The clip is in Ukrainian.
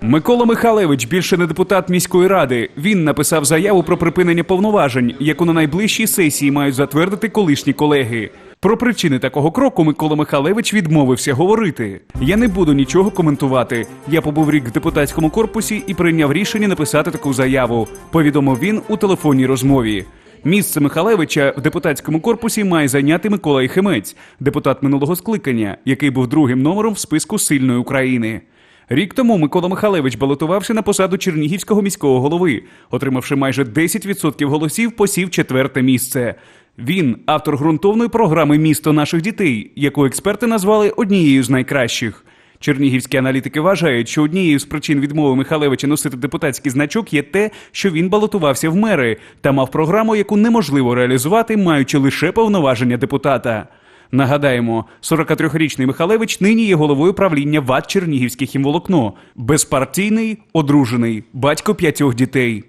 Микола Михайлович більше не депутат міської ради. Він написав заяву про припинення повноважень, яку на найближчій сесії мають затвердити колишні колеги. Про причини такого кроку Микола Михайлович відмовився говорити. Я не буду нічого коментувати. Я побув рік в депутатському корпусі і прийняв рішення написати таку заяву. Повідомив він у телефонній розмові. Місце Михалевича в депутатському корпусі має зайняти Микола Єхимець, депутат минулого скликання, який був другим номером в списку сильної України. Рік тому Микола Михалевич балотувався на посаду Чернігівського міського голови, отримавши майже 10% голосів, посів четверте місце. Він автор ґрунтовної програми Місто наших дітей, яку експерти назвали однією з найкращих. Чернігівські аналітики вважають, що однією з причин відмови Михалевича носити депутатський значок є те, що він балотувався в мери та мав програму, яку неможливо реалізувати, маючи лише повноваження депутата. Нагадаємо, 43-річний Михалевич нині є головою правління ВАД Чернігівське хімволокно, безпартійний, одружений, батько п'ятьох дітей.